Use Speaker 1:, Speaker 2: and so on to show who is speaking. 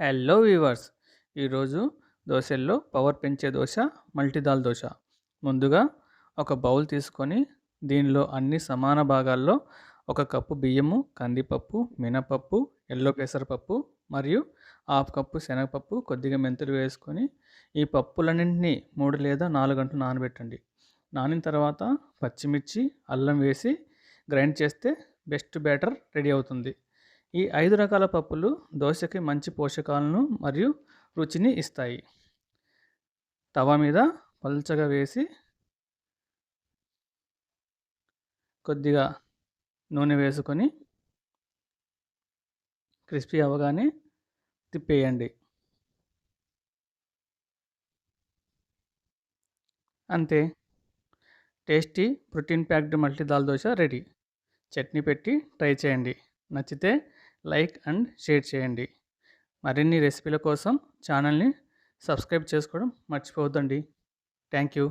Speaker 1: Hello weavers ఈరోజు దోశల్లో power పెంచే దోశ మల్టీదాల్ దోశ. ముందుగా ఒక బౌల్ తీసుకొని దీనిలో అన్ని సమాన భాగాల్లో ఒక కప్పు బియ్యము కందిపప్పు మినపప్పు ఎల్లో పెసరపప్పు మరియు హాఫ్ కప్పు శనగపప్పు కొద్దిగా మెంతులు వేసుకొని ఈ పప్పులన్నింటినీ మూడు లేదా నాలుగు గంటలు నానబెట్టండి. నానిన తర్వాత పచ్చిమిర్చి అల్లం వేసి గ్రైండ్ చేస్తే బెస్ట్ బ్యాటర్ రెడీ అవుతుంది. ఈ ఐదు రకాల పప్పులు దోశకి మంచి పోషకాలను మరియు రుచిని ఇస్తాయి. తవ మీద పల్చగా వేసి కొద్దిగా నూనె వేసుకొని క్రిస్పీ అవ్వగానే తిప్పేయండి. అంతే. Tasty protein packed multi dal dosa ready. Chutney పెట్టి ట్రై చేయండి. నచ్చితే లైక్ అండ్ షేర్ చేయండి. మరిన్ని రెసిపీల కోసం ఛానల్ని సబ్స్క్రైబ్ చేసుకోవడం మర్చిపోవద్దండి. Thank you